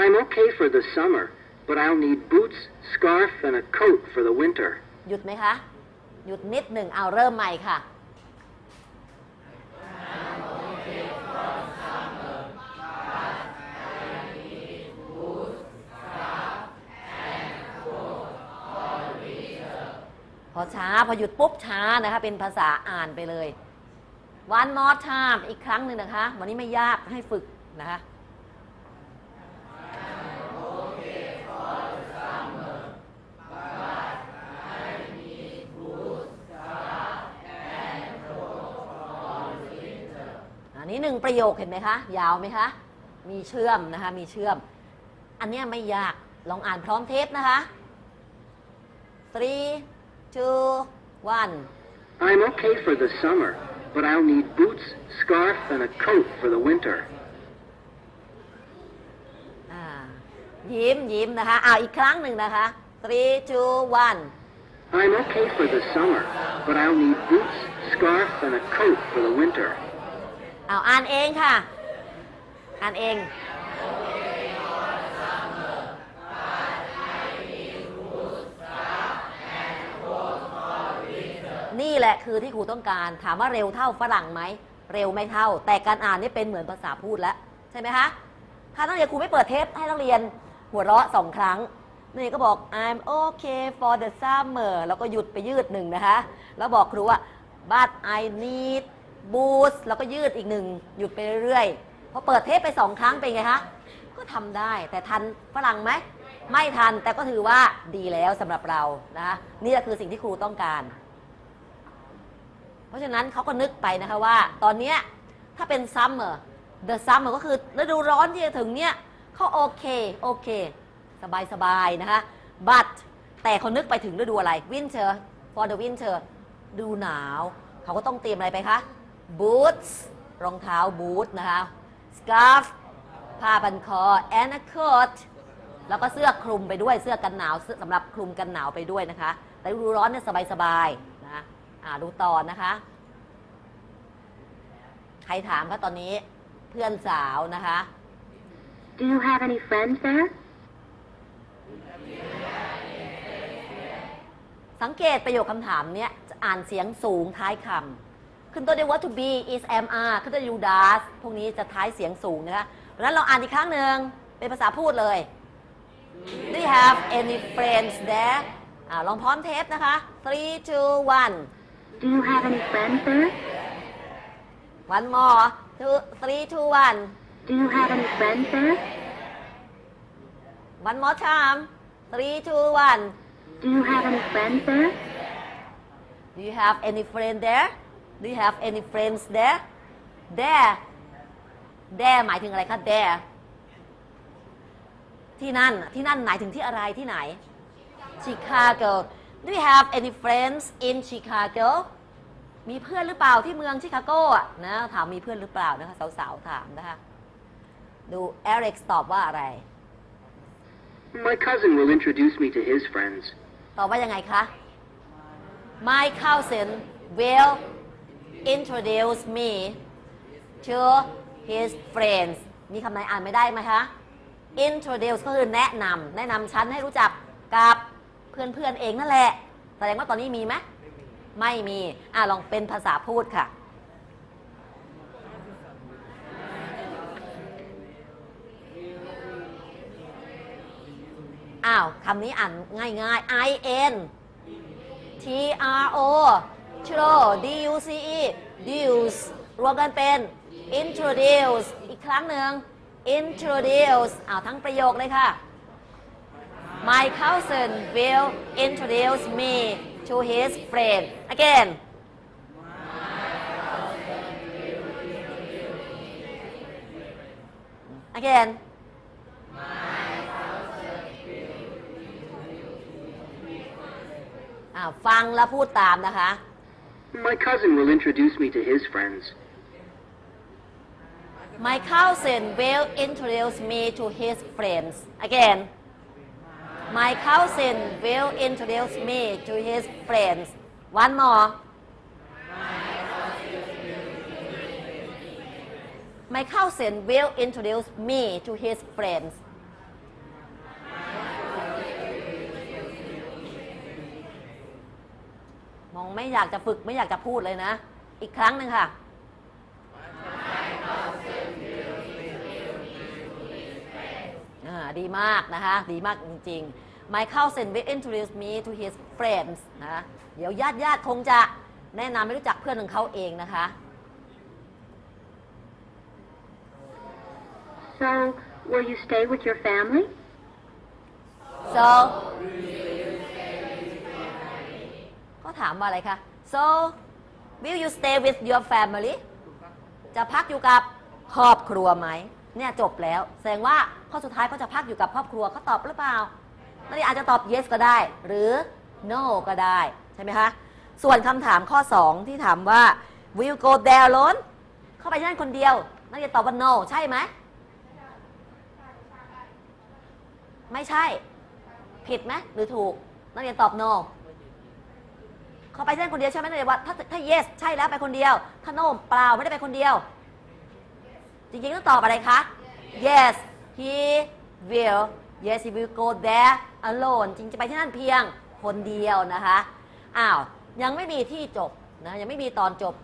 I'm okay for the summer, but I'll need boots, scarf, and a coat for the winter. หยุดไหมคะ หยุดนิดหนึ่งเอาเริ่มใหม่ค่ะ พอช้า พอหยุดปุ๊บช้านะคะ เป็นภาษาอ่านไปเลย one more time อีกครั้งหนึ่งนะคะ วันนี้ไม่ยากให้ฝึกนะคะ นนี้หนึ่งประโยคเห็นไหมคะ ยาวไหมคะ มีเชื่อมนะคะ มีเชื่อม อันเนี้ยไม่ยากลองอ่านพร้อมเทปนะคะ three two one I'm okay for the summer, but I'll need boots, scarf, and a coat for the winter. อ่ายิ้มยิ้มนะคะเอาอีกครั้งหนึ่งนะคะ three two one I'm okay for the summer, but I'll need boots, scarf, and a coat for the winter. เอาอ่านเองค่ะ อ่านเองนี่แหละคือที่ครูต้องการถามว่าเร็วเท่าฝรั่งไหม เร็วไม่เท่า แต่การอ่านนี่เป็นเหมือนภาษาพูดแล้ว ใช่ไหมคะ ถ้านักเรียนครูไม่เปิดเทปให้นักเรียนหัวเราะสองครั้งนี่ก็บอก I'm okay for the summer แล้วก็หยุดไปยืดหนึ่งนะคะ แล้วบอกครูว่า but I need boots แล้วก็ยืดอีกหนึ่งหยุดไปเรื่อยๆพอเปิดเทปไปสองครั้งเป็นไงคะก็ทำได้แต่ทันฝรั่งไหมไม่ทันแต่ก็ถือว่าดีแล้วสำหรับเรานะคะนี่แหละคือสิ่งที่ครูต้องการ เพราะฉะนั้นเขาก็นึกไปนะคะว่า ตอนเนี้ยถ้าเป็น summer the summer ก็คือฤดูร้อนที่จะถึงเนี้ยเขาโอเคโอเค สบายสบายนะคะ but แต่เขานึกไปถึงฤดูอะไร winter for the winter ดูหนาว เขาก็ต้องเตรียมอะไรไปคะ boots รองเท้าบูทนะคะ scarf ผ้าพันคอ and a coat แล้วก็เสื้อคลุมไปด้วยเสื้อกันหนาวเสื้อสำหรับคลุมกันหนาวไปด้วยนะคะ แต่ฤดูร้อนเนี่ยสบายๆนะอ่าดูตอนนะคะ ใครถามคะตอนนี้เพื่อนสาวนะคะ Do you have any friends there? สังเกตประโยคคำถามเนี้ยจะอ่านเสียงสูงท้ายคำ ขึ้นต้นด้วย what to be is am are ขึ้นต้นด้วย you does พวกนี้จะท้ายเสียงสูงนะคะดังนั้นเราอ่านอีกครั้งหนึ่งเป็นภาษาพูดเลย Do you have any friends there อ่าลองพร้อมเทปนะคะ three two one Do you have any friends there? one more two three two one Do you have any friends there? one more time three two one Do you have any friends there? Do you have any friend there Do you have any friends there there there หมายถึงอะไรคะ there ที่นั่น ที่นั่นหมายถึงที่อะไรที่ไหน Chicago Do you have any friends in Chicago มีเพื่อนหรือเปล่าที่เมืองชิคาโกอะนะถามมีเพื่อนหรือเปล่านะคะสาวๆถามนะคะดูเอริกตอบว่าอะไร My cousin will introduce me to his friends. ตอบว่ายังไงคะ My cousin will introduce me to his friends มีคำไหนอ่านไม่ได้ไหมคะ introduce ก็คือแนะนำแนะนำฉันให้รู้จักกับเพื่อนเพื่อนๆเองนั่นแหละ แสดงว่าตอนนี้มีไหมไม่มี อะลองเป็นภาษาพูดค่ะ อ้าวคำนี้อ่านง่ายๆ I N T R O tro D U C E deuce รวมกันเป็น introduce อีกครั้งหนึ่ง introduce เอาทั้งประโยคเลยค่ะ My cousin will introduce me to his friend again again ฟังแล้วพูดตามนะคะ My cousin will introduce me to his friends. My cousin will introduce me to his friends. Again. My cousin will introduce me to his friends. One more. My cousin will introduce me to his friends. ไม่อยากจะฝึกไม่อยากจะพูดเลยนะ อีกครั้งหนึ่งค่ะอ่าดีมากนะคะ ดีมากจริงๆ My cousin will introduce me to his friends นะเดี๋ยวญาติญาติๆคงจะแนะนำให้รู้จักเพื่อนของเขาเองนะคะ So, will you stay with your family? so ก็ถามว่าอะไรคะ so will you stay with your family จะพักอยู่กับครอบครัวไหมเนี่ยจบแล้วแสดงว่าข้อสุดท้ายเขาจะพักอยู่กับครอบครัวเขาตอบหรือเปล่านักเรียนอาจจะตอบ yes ก็ได้ หรือ no ก็ได้ใช่ไหมคะส่วนคำถามข้อ 2 ที่ถามว่า will you go there alone เข้าไปที่นั่นคนเดียวนักเรียนตอบว่า no ใช่ไหมไม่ใช่ ผิดไหมหรือถูกนักเรียนตอบ no เขาไปที่นั่นคนเดียวใช่ไหมในวัดถ้าถ้า yes ใช่แล้วไปคนเดียว ถ้า no เปล่าไม่ได้ไปคนเดียว จริงๆต้องตอบอะไรคะ yes he will yes he will go there alone จริงจะไปที่นั่นเพียงคนเดียวนะคะ อ้าว ยังไม่มีที่จบนะ ยังไม่มีตอนจบ